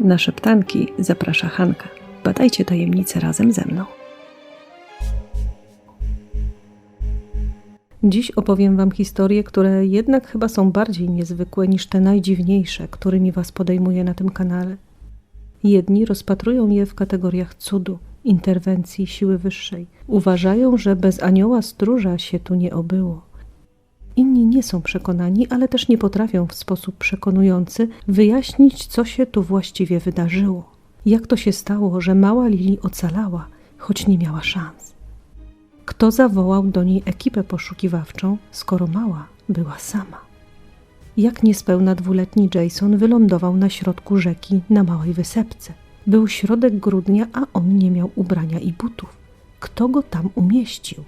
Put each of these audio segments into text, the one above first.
Na szeptanki zaprasza Hanka. Badajcie tajemnice razem ze mną. Dziś opowiem Wam historie, które jednak chyba są bardziej niezwykłe niż te najdziwniejsze, którymi Was podejmuję na tym kanale. Jedni rozpatrują je w kategoriach cudu, interwencji siły wyższej. Uważają, że bez anioła stróża się tu nie obyło. Inni nie są przekonani, ale też nie potrafią w sposób przekonujący wyjaśnić, co się tu właściwie wydarzyło. Jak to się stało, że mała Lili ocalała, choć nie miała szans? Kto zawołał do niej ekipę poszukiwawczą, skoro mała była sama? Jak niespełna dwuletni Jason wylądował na środku rzeki na małej wysepce? Był środek grudnia, a on nie miał ubrania i butów. Kto go tam umieścił?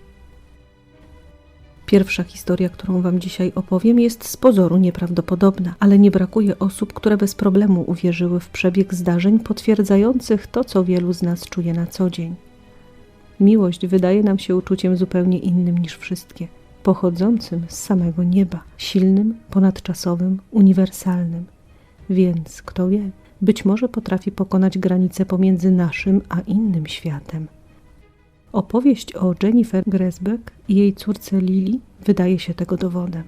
Pierwsza historia, którą Wam dzisiaj opowiem, jest z pozoru nieprawdopodobna, ale nie brakuje osób, które bez problemu uwierzyły w przebieg zdarzeń potwierdzających to, co wielu z nas czuje na co dzień. Miłość wydaje nam się uczuciem zupełnie innym niż wszystkie, pochodzącym z samego nieba, silnym, ponadczasowym, uniwersalnym. Więc kto wie, być może potrafi pokonać granice pomiędzy naszym a innym światem. Opowieść o Jennifer Gresbeck i jej córce Lili wydaje się tego dowodem.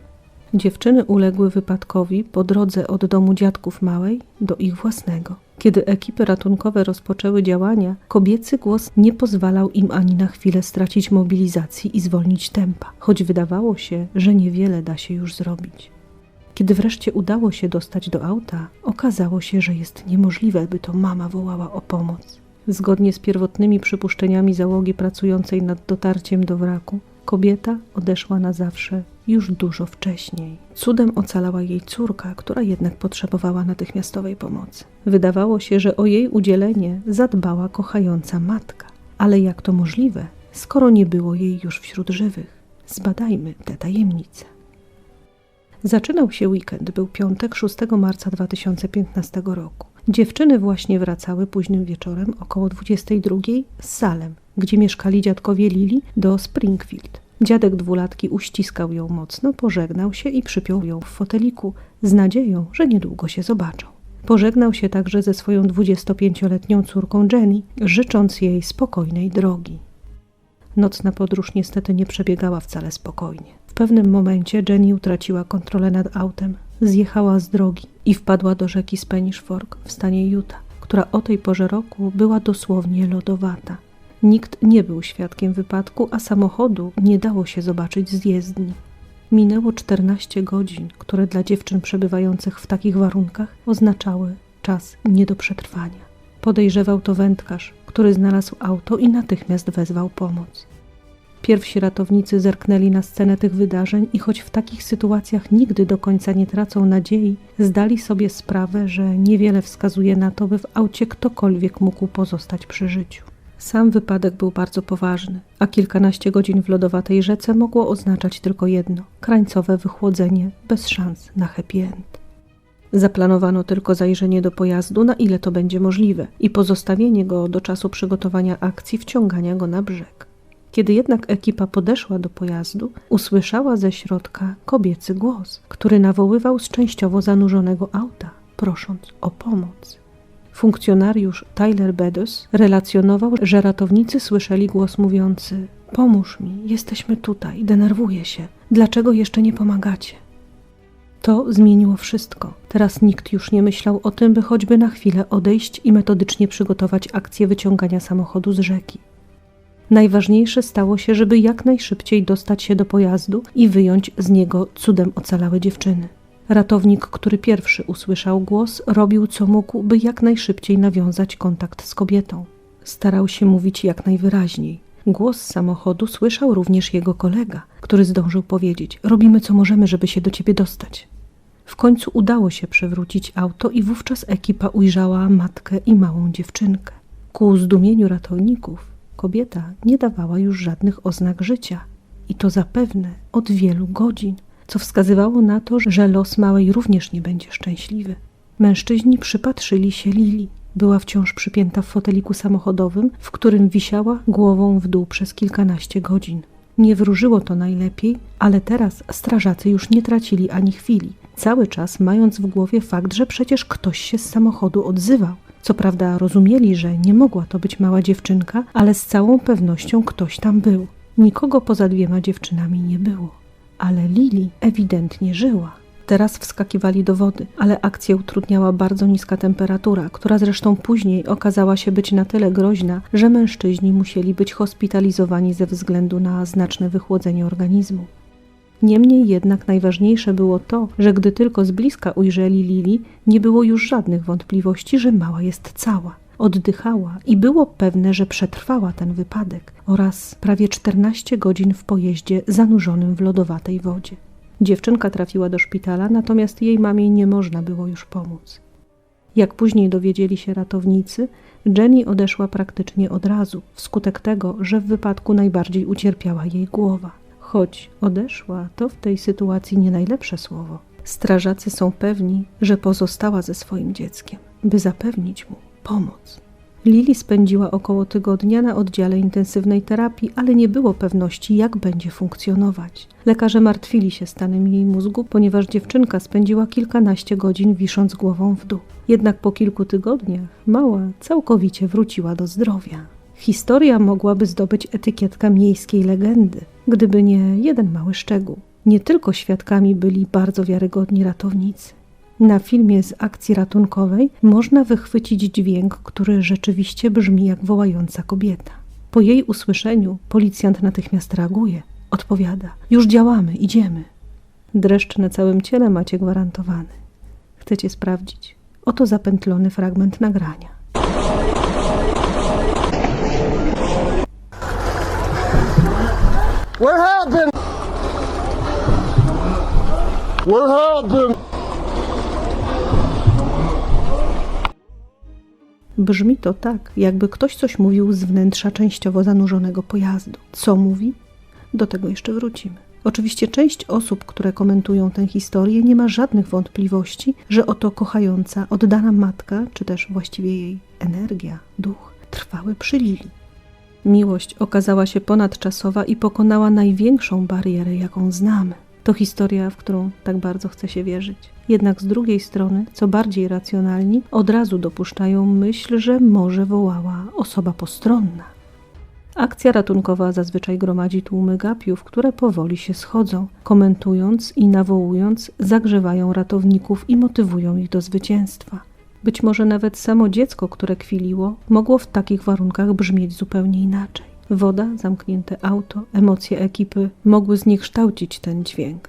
Dziewczyny uległy wypadkowi po drodze od domu dziadków małej do ich własnego. Kiedy ekipy ratunkowe rozpoczęły działania, kobiecy głos nie pozwalał im ani na chwilę stracić mobilizacji i zwolnić tempa, choć wydawało się, że niewiele da się już zrobić. Kiedy wreszcie udało się dostać do auta, okazało się, że jest niemożliwe, by to mama wołała o pomoc. Zgodnie z pierwotnymi przypuszczeniami załogi pracującej nad dotarciem do wraku, kobieta odeszła na zawsze już dużo wcześniej. Cudem ocalała jej córka, która jednak potrzebowała natychmiastowej pomocy. Wydawało się, że o jej udzielenie zadbała kochająca matka. Ale jak to możliwe, skoro nie było jej już wśród żywych? Zbadajmy tę tajemnicę. Zaczynał się weekend, był piątek 6 marca 2015 roku. Dziewczyny właśnie wracały późnym wieczorem około 22 z Salem, gdzie mieszkali dziadkowie Lili, do Springfield. Dziadek dwulatki uściskał ją mocno, pożegnał się i przypiął ją w foteliku z nadzieją, że niedługo się zobaczą. Pożegnał się także ze swoją 25-letnią córką Jenny, życząc jej spokojnej drogi. Nocna podróż niestety nie przebiegała wcale spokojnie. W pewnym momencie Jenny utraciła kontrolę nad autem, zjechała z drogi i wpadła do rzeki Spanish Fork w stanie Utah, która o tej porze roku była dosłownie lodowata. Nikt nie był świadkiem wypadku, a samochodu nie dało się zobaczyć z jezdni. Minęło 14 godzin, które dla dziewczyn przebywających w takich warunkach oznaczały czas nie do przetrwania. Podejrzewał to wędkarz, który znalazł auto i natychmiast wezwał pomoc. Pierwsi ratownicy zerknęli na scenę tych wydarzeń i choć w takich sytuacjach nigdy do końca nie tracą nadziei, zdali sobie sprawę, że niewiele wskazuje na to, by w aucie ktokolwiek mógł pozostać przy życiu. Sam wypadek był bardzo poważny, a kilkanaście godzin w lodowatej rzece mogło oznaczać tylko jedno krańcowe wychłodzenie bez szans na happy end. Zaplanowano tylko zajrzenie do pojazdu, na ile to będzie możliwe, i pozostawienie go do czasu przygotowania akcji wciągania go na brzeg. Kiedy jednak ekipa podeszła do pojazdu, usłyszała ze środka kobiecy głos, który nawoływał z częściowo zanurzonego auta, prosząc o pomoc. Funkcjonariusz Tyler Bedos relacjonował, że ratownicy słyszeli głos mówiący: Pomóż mi, jesteśmy tutaj, denerwuję się. Dlaczego jeszcze nie pomagacie? To zmieniło wszystko. Teraz nikt już nie myślał o tym, by choćby na chwilę odejść i metodycznie przygotować akcję wyciągania samochodu z rzeki. Najważniejsze stało się, żeby jak najszybciej dostać się do pojazdu i wyjąć z niego cudem ocalałe dziewczyny. Ratownik, który pierwszy usłyszał głos, robił co mógł, by jak najszybciej nawiązać kontakt z kobietą. Starał się mówić jak najwyraźniej. Głos samochodu słyszał również jego kolega, który zdążył powiedzieć: Robimy co możemy, żeby się do ciebie dostać. W końcu udało się przewrócić auto i wówczas ekipa ujrzała matkę i małą dziewczynkę. Ku zdumieniu ratowników kobieta nie dawała już żadnych oznak życia i to zapewne od wielu godzin, co wskazywało na to, że los małej również nie będzie szczęśliwy. Mężczyźni przypatrzyli się Lili. Była wciąż przypięta w foteliku samochodowym, w którym wisiała głową w dół przez kilkanaście godzin. Nie wróżyło to najlepiej, ale teraz strażacy już nie tracili ani chwili, cały czas mając w głowie fakt, że przecież ktoś się z samochodu odzywał Co prawda rozumieli, że nie mogła to być mała dziewczynka, ale z całą pewnością ktoś tam był. Nikogo poza dwiema dziewczynami nie było. Ale Lili ewidentnie żyła. Teraz wskakiwali do wody, ale akcję utrudniała bardzo niska temperatura, która zresztą później okazała się być na tyle groźna, że mężczyźni musieli być hospitalizowani ze względu na znaczne wychłodzenie organizmu. Niemniej jednak najważniejsze było to, że gdy tylko z bliska ujrzeli Lili, nie było już żadnych wątpliwości, że mała jest cała. Oddychała i było pewne, że przetrwała ten wypadek oraz prawie 14 godzin w pojeździe zanurzonym w lodowatej wodzie. Dziewczynka trafiła do szpitala, natomiast jej mamie nie można było już pomóc. Jak później dowiedzieli się ratownicy, Jenny odeszła praktycznie od razu, wskutek tego, że w wypadku najbardziej ucierpiała jej głowa. Choć odeszła, to w tej sytuacji nie najlepsze słowo. Strażacy są pewni, że pozostała ze swoim dzieckiem, by zapewnić mu pomoc. Lili spędziła około tygodnia na oddziale intensywnej terapii, ale nie było pewności, jak będzie funkcjonować. Lekarze martwili się stanem jej mózgu, ponieważ dziewczynka spędziła kilkanaście godzin wisząc głową w dół. Jednak po kilku tygodniach mała całkowicie wróciła do zdrowia. Historia mogłaby zdobyć etykietkę miejskiej legendy, gdyby nie jeden mały szczegół. Nie tylko świadkami byli bardzo wiarygodni ratownicy. Na filmie z akcji ratunkowej można wychwycić dźwięk, który rzeczywiście brzmi jak wołająca kobieta. Po jej usłyszeniu policjant natychmiast reaguje. Odpowiada: Już działamy, idziemy. Dreszcz na całym ciele macie gwarantowany. Chcecie sprawdzić? Oto zapętlony fragment nagrania. What happened? What happened? Brzmi to tak, jakby ktoś coś mówił z wnętrza częściowo zanurzonego pojazdu. Co mówi? Do tego jeszcze wrócimy. Oczywiście część osób, które komentują tę historię, nie ma żadnych wątpliwości, że oto kochająca, oddana matka, czy też właściwie jej energia, duch, trwały przy Lili. Miłość okazała się ponadczasowa i pokonała największą barierę, jaką znamy. To historia, w którą tak bardzo chce się wierzyć. Jednak z drugiej strony, co bardziej racjonalni, od razu dopuszczają myśl, że może wołała osoba postronna. Akcja ratunkowa zazwyczaj gromadzi tłumy gapiów, które powoli się schodzą, komentując i nawołując, zagrzewają ratowników i motywują ich do zwycięstwa. Być może nawet samo dziecko, które kwiliło, mogło w takich warunkach brzmieć zupełnie inaczej. Woda, zamknięte auto, emocje ekipy mogły zniekształcić ten dźwięk.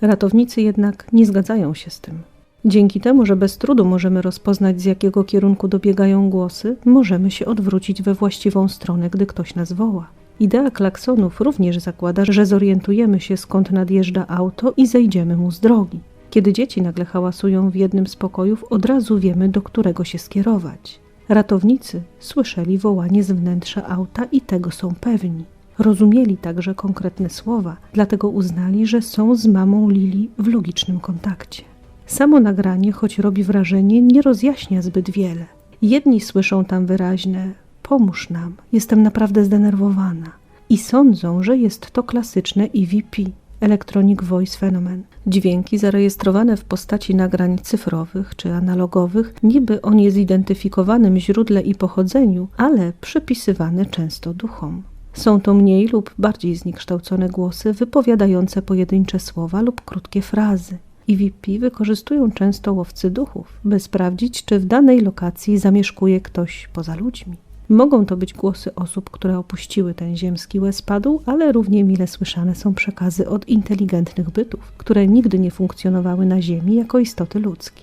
Ratownicy jednak nie zgadzają się z tym. Dzięki temu, że bez trudu możemy rozpoznać, z jakiego kierunku dobiegają głosy, możemy się odwrócić we właściwą stronę, gdy ktoś nas woła. Idea klaksonów również zakłada, że zorientujemy się, skąd nadjeżdża auto i zejdziemy mu z drogi. Kiedy dzieci nagle hałasują w jednym z pokojów, od razu wiemy, do którego się skierować. Ratownicy słyszeli wołanie z wnętrza auta i tego są pewni. Rozumieli także konkretne słowa, dlatego uznali, że są z mamą Lili w logicznym kontakcie. Samo nagranie, choć robi wrażenie, nie rozjaśnia zbyt wiele. Jedni słyszą tam wyraźne: Pomóż nam, jestem naprawdę zdenerwowana. I sądzą, że jest to klasyczne EVP Electronic Voice Phenomenon. Dźwięki zarejestrowane w postaci nagrań cyfrowych czy analogowych, niby o niezidentyfikowanym źródle i pochodzeniu, ale przypisywane często duchom. Są to mniej lub bardziej zniekształcone głosy wypowiadające pojedyncze słowa lub krótkie frazy. EVP wykorzystują często łowcy duchów, by sprawdzić, czy w danej lokacji zamieszkuje ktoś poza ludźmi. Mogą to być głosy osób, które opuściły ten ziemski łezpadł, ale równie mile słyszane są przekazy od inteligentnych bytów, które nigdy nie funkcjonowały na Ziemi jako istoty ludzkie.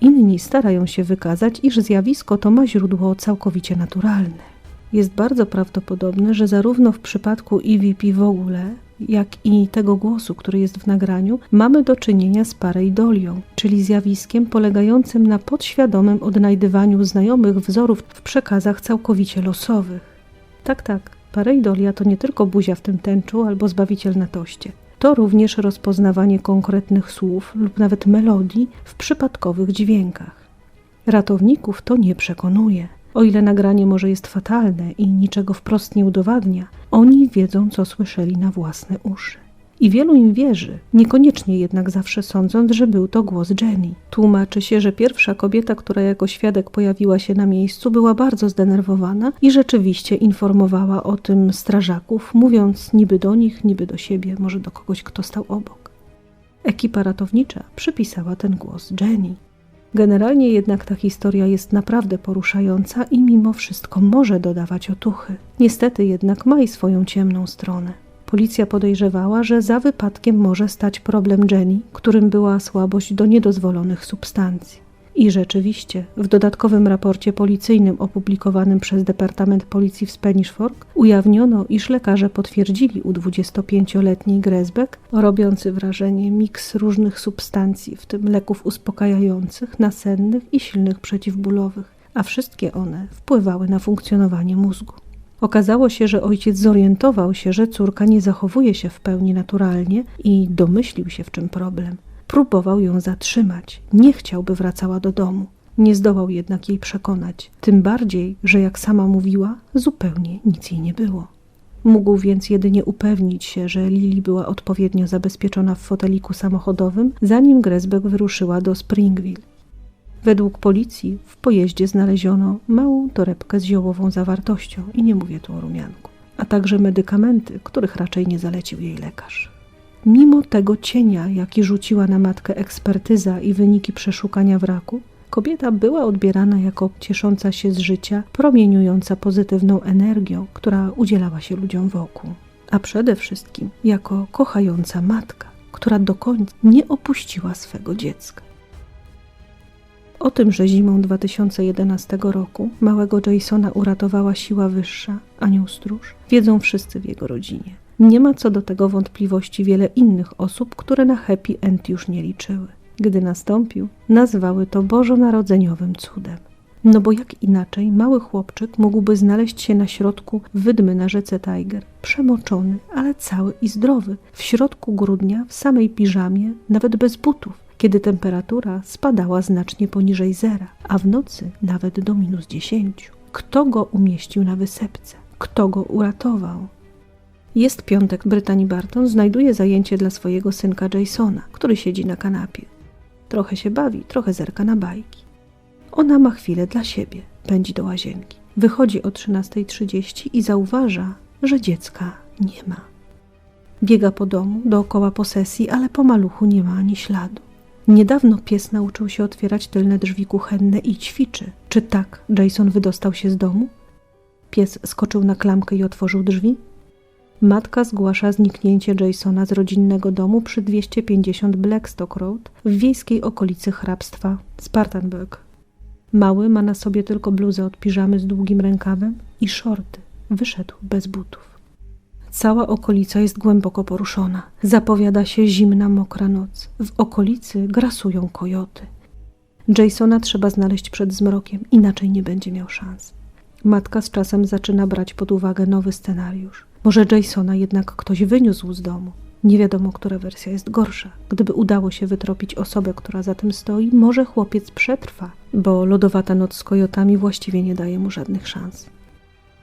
Inni starają się wykazać, iż zjawisko to ma źródło całkowicie naturalne. Jest bardzo prawdopodobne, że zarówno w przypadku EVP w ogóle, jak i tego głosu, który jest w nagraniu, mamy do czynienia z pareidolią, czyli zjawiskiem polegającym na podświadomym odnajdywaniu znajomych wzorów w przekazach całkowicie losowych. Tak, tak, pareidolia to nie tylko buzia w tym tęczu albo zbawiciel na toście. To również rozpoznawanie konkretnych słów lub nawet melodii w przypadkowych dźwiękach. Ratowników to nie przekonuje. O ile nagranie może jest fatalne i niczego wprost nie udowadnia, oni wiedzą, co słyszeli na własne uszy. I wielu im wierzy, niekoniecznie jednak zawsze sądząc, że był to głos Jenny. Tłumaczy się, że pierwsza kobieta, która jako świadek pojawiła się na miejscu, była bardzo zdenerwowana i rzeczywiście informowała o tym strażaków, mówiąc niby do nich, niby do siebie, może do kogoś, kto stał obok. Ekipa ratownicza przypisała ten głos Jenny. Generalnie jednak ta historia jest naprawdę poruszająca i mimo wszystko może dodawać otuchy. Niestety jednak ma i swoją ciemną stronę. Policja podejrzewała, że za wypadkiem może stać problem Jenny, którym była słabość do niedozwolonych substancji. I rzeczywiście, w dodatkowym raporcie policyjnym opublikowanym przez Departament Policji w Spanish Fork ujawniono, iż lekarze potwierdzili u 25-letniej Gresbeck robiący wrażenie miks różnych substancji, w tym leków uspokajających, nasennych i silnych przeciwbólowych, a wszystkie one wpływały na funkcjonowanie mózgu. Okazało się, że ojciec zorientował się, że córka nie zachowuje się w pełni naturalnie i domyślił się, w czym problem. Próbował ją zatrzymać, nie chciał, by wracała do domu. Nie zdołał jednak jej przekonać, tym bardziej, że jak sama mówiła, zupełnie nic jej nie było. Mógł więc jedynie upewnić się, że Lili była odpowiednio zabezpieczona w foteliku samochodowym, zanim Gresbeck wyruszyła do Springville. Według policji w pojeździe znaleziono małą torebkę z ziołową zawartością i nie mówię tu o rumianku, a także medykamenty, których raczej nie zalecił jej lekarz. Mimo tego cienia, jaki rzuciła na matkę ekspertyza i wyniki przeszukania wraku, kobieta była odbierana jako ciesząca się z życia, promieniująca pozytywną energią, która udzielała się ludziom wokół, a przede wszystkim jako kochająca matka, która do końca nie opuściła swego dziecka. O tym, że zimą 2011 roku małego Jasona uratowała siła wyższa, anioł stróż, wiedzą wszyscy w jego rodzinie. Nie ma co do tego wątpliwości wiele innych osób, które na happy end już nie liczyły. Gdy nastąpił, nazwały to bożonarodzeniowym cudem. No bo jak inaczej mały chłopczyk mógłby znaleźć się na środku wydmy na rzece Tiger, przemoczony, ale cały i zdrowy, w środku grudnia, w samej piżamie, nawet bez butów, kiedy temperatura spadała znacznie poniżej zera, a w nocy nawet do minus dziesięciu. Kto go umieścił na wysepce? Kto go uratował? Jest piątek, Brytanii Barton znajduje zajęcie dla swojego synka Jasona, który siedzi na kanapie. Trochę się bawi, trochę zerka na bajki. Ona ma chwilę dla siebie, pędzi do łazienki. Wychodzi o 13.30 i zauważa, że dziecka nie ma. Biega po domu, dookoła posesji, ale po maluchu nie ma ani śladu. Niedawno pies nauczył się otwierać tylne drzwi kuchenne i ćwiczy. Czy tak Jason wydostał się z domu? Pies skoczył na klamkę i otworzył drzwi? Matka zgłasza zniknięcie Jasona z rodzinnego domu przy 250 Blackstock Road w wiejskiej okolicy hrabstwa Spartanburg. Mały ma na sobie tylko bluzę od piżamy z długim rękawem i shorty. Wyszedł bez butów. Cała okolica jest głęboko poruszona. Zapowiada się zimna, mokra noc. W okolicy grasują kojoty. Jasona trzeba znaleźć przed zmrokiem, inaczej nie będzie miał szans. Matka z czasem zaczyna brać pod uwagę nowy scenariusz. Może Jasona jednak ktoś wyniósł z domu. Nie wiadomo, która wersja jest gorsza. Gdyby udało się wytropić osobę, która za tym stoi, może chłopiec przetrwa, bo lodowata noc z kojotami właściwie nie daje mu żadnych szans.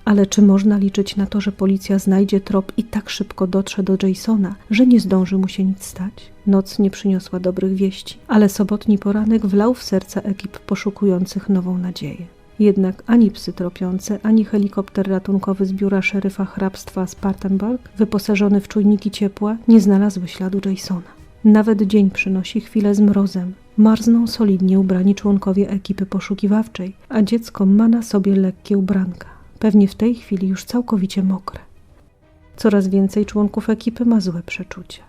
Ale czy można liczyć na to, że policja znajdzie trop i tak szybko dotrze do Jasona, że nie zdąży mu się nic stać? Noc nie przyniosła dobrych wieści, ale sobotni poranek wlał w serca ekip poszukujących nową nadzieję. Jednak ani psy tropiące, ani helikopter ratunkowy z biura szeryfa hrabstwa Spartanburg, wyposażony w czujniki ciepła, nie znalazły śladu Jasona. Nawet dzień przynosi chwilę z mrozem. Marzną solidnie ubrani członkowie ekipy poszukiwawczej, a dziecko ma na sobie lekkie ubranka, pewnie w tej chwili już całkowicie mokre. Coraz więcej członków ekipy ma złe przeczucia.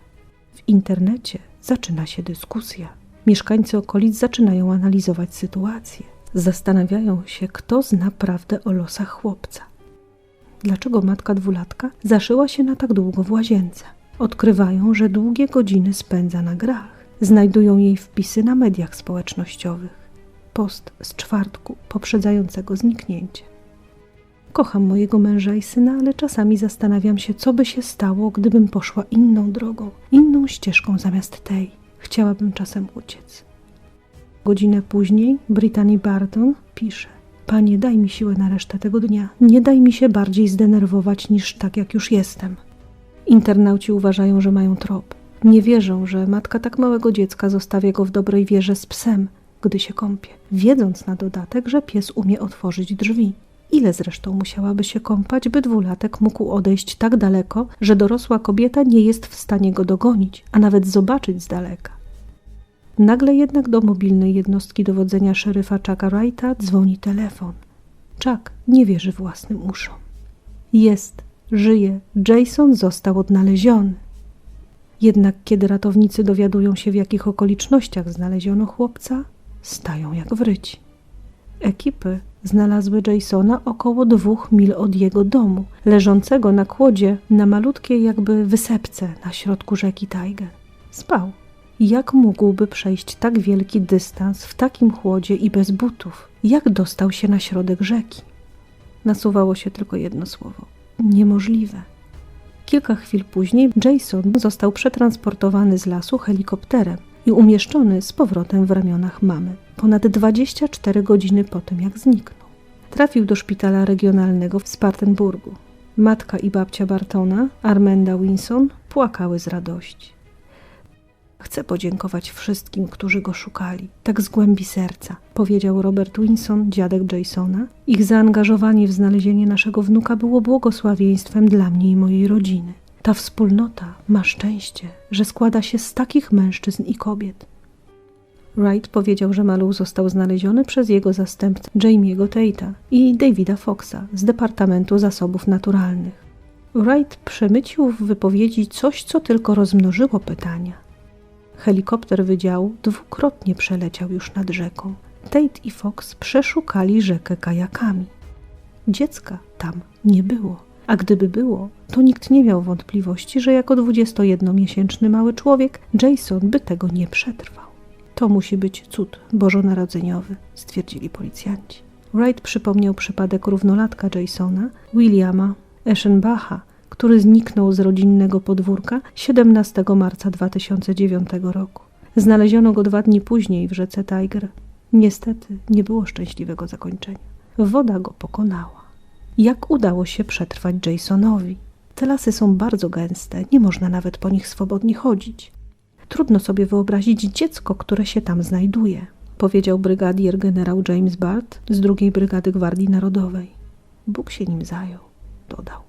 W internecie zaczyna się dyskusja. Mieszkańcy okolic zaczynają analizować sytuację. Zastanawiają się, kto zna prawdę o losach chłopca. Dlaczego matka dwulatka zaszyła się na tak długo w łazience? Odkrywają, że długie godziny spędza na grach. Znajdują jej wpisy na mediach społecznościowych. Post z czwartku poprzedzającego zniknięcie. Kocham mojego męża i syna, ale czasami zastanawiam się, co by się stało, gdybym poszła inną drogą, inną ścieżką zamiast tej. Chciałabym czasem uciec. Godzinę później Brittany Barton pisze: Panie, daj mi siłę na resztę tego dnia. Nie daj mi się bardziej zdenerwować niż tak, jak już jestem. Internauci uważają, że mają trop. Nie wierzą, że matka tak małego dziecka zostawia go w dobrej wierze z psem, gdy się kąpie, wiedząc na dodatek, że pies umie otworzyć drzwi. Ile zresztą musiałaby się kąpać, by dwulatek mógł odejść tak daleko, że dorosła kobieta nie jest w stanie go dogonić, a nawet zobaczyć z daleka. Nagle jednak do mobilnej jednostki dowodzenia szeryfa Chucka Wrighta dzwoni telefon. Chuck nie wierzy własnym uszom. Jest, żyje, Jason został odnaleziony. Jednak kiedy ratownicy dowiadują się, w jakich okolicznościach znaleziono chłopca, stają jak wryci. Ekipy znalazły Jasona około dwóch mil od jego domu, leżącego na kłodzie na malutkiej jakby wysepce na środku rzeki Tiger. Spał. Jak mógłby przejść tak wielki dystans w takim chłodzie i bez butów? Jak dostał się na środek rzeki? Nasuwało się tylko jedno słowo: niemożliwe. Kilka chwil później Jason został przetransportowany z lasu helikopterem i umieszczony z powrotem w ramionach mamy, ponad 24 godziny po tym, jak zniknął. Trafił do szpitala regionalnego w Spartanburgu. Matka i babcia Bartona, Armenda Winson, płakały z radości. Chcę podziękować wszystkim, którzy go szukali, tak z głębi serca, powiedział Robert Winson, dziadek Jasona. Ich zaangażowanie w znalezienie naszego wnuka było błogosławieństwem dla mnie i mojej rodziny. Ta wspólnota ma szczęście, że składa się z takich mężczyzn i kobiet. Wright powiedział, że maluch został znaleziony przez jego zastępcę Jamie'ego Tate'a i Davida Foxa z Departamentu Zasobów Naturalnych. Wright przemycił w wypowiedzi coś, co tylko rozmnożyło pytania. Helikopter wydziału dwukrotnie przeleciał już nad rzeką. Tate i Fox przeszukali rzekę kajakami. Dziecka tam nie było, a gdyby było, to nikt nie miał wątpliwości, że jako 21-miesięczny mały człowiek Jason by tego nie przetrwał. To musi być cud bożonarodzeniowy, stwierdzili policjanci. Wright przypomniał przypadek równolatka Jasona, Williama Eschenbacha, który zniknął z rodzinnego podwórka 17 marca 2009 roku. Znaleziono go dwa dni później w rzece Tiger. Niestety nie było szczęśliwego zakończenia. Woda go pokonała. Jak udało się przetrwać Jasonowi? Te lasy są bardzo gęste, nie można nawet po nich swobodnie chodzić. Trudno sobie wyobrazić dziecko, które się tam znajduje, powiedział brygadier generał James Bart z drugiej Brygady Gwardii Narodowej. Bóg się nim zajął, dodał.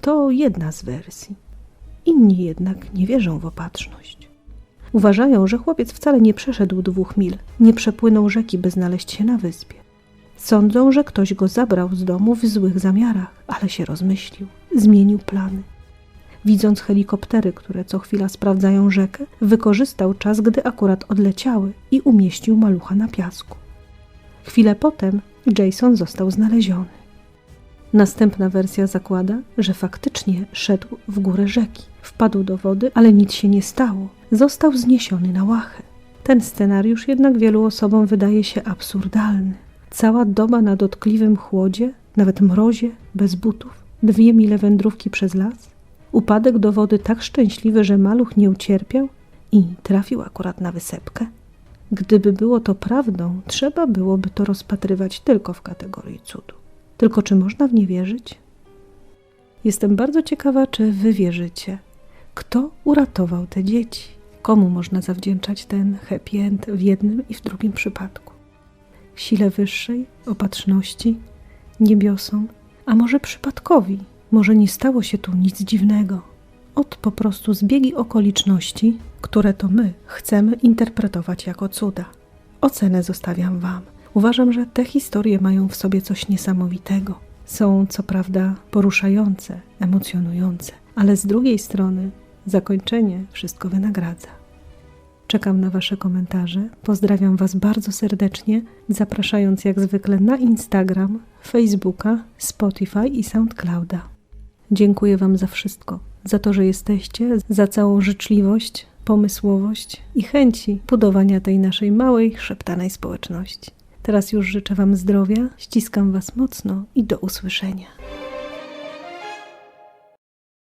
To jedna z wersji. Inni jednak nie wierzą w opatrzność. Uważają, że chłopiec wcale nie przeszedł dwóch mil, nie przepłynął rzeki, by znaleźć się na wyspie. Sądzą, że ktoś go zabrał z domu w złych zamiarach, ale się rozmyślił, zmienił plany. Widząc helikoptery, które co chwila sprawdzają rzekę, wykorzystał czas, gdy akurat odleciały i umieścił malucha na piasku. Chwilę potem Jason został znaleziony. Następna wersja zakłada, że faktycznie szedł w górę rzeki, wpadł do wody, ale nic się nie stało. Został zniesiony na łachę. Ten scenariusz jednak wielu osobom wydaje się absurdalny. Cała doba na dotkliwym chłodzie, nawet mrozie, bez butów, dwie mile wędrówki przez las, upadek do wody tak szczęśliwy, że maluch nie ucierpiał i trafił akurat na wysepkę. Gdyby było to prawdą, trzeba byłoby to rozpatrywać tylko w kategorii cudu. Tylko czy można w nie wierzyć? Jestem bardzo ciekawa, czy wy wierzycie. Kto uratował te dzieci? Komu można zawdzięczać ten happy end w jednym i w drugim przypadku? Sile wyższej, opatrzności, niebiosom, a może przypadkowi? Może nie stało się tu nic dziwnego? Od po prostu zbiegi okoliczności, które to my chcemy interpretować jako cuda. Ocenę zostawiam Wam. Uważam, że te historie mają w sobie coś niesamowitego. Są co prawda poruszające, emocjonujące, ale z drugiej strony zakończenie wszystko wynagradza. Czekam na Wasze komentarze. Pozdrawiam Was bardzo serdecznie, zapraszając jak zwykle na Instagram, Facebooka, Spotify i SoundClouda. Dziękuję Wam za wszystko, za to, że jesteście, za całą życzliwość, pomysłowość i chęci budowania tej naszej małej, szeptanej społeczności. Teraz już życzę Wam zdrowia, ściskam Was mocno i do usłyszenia.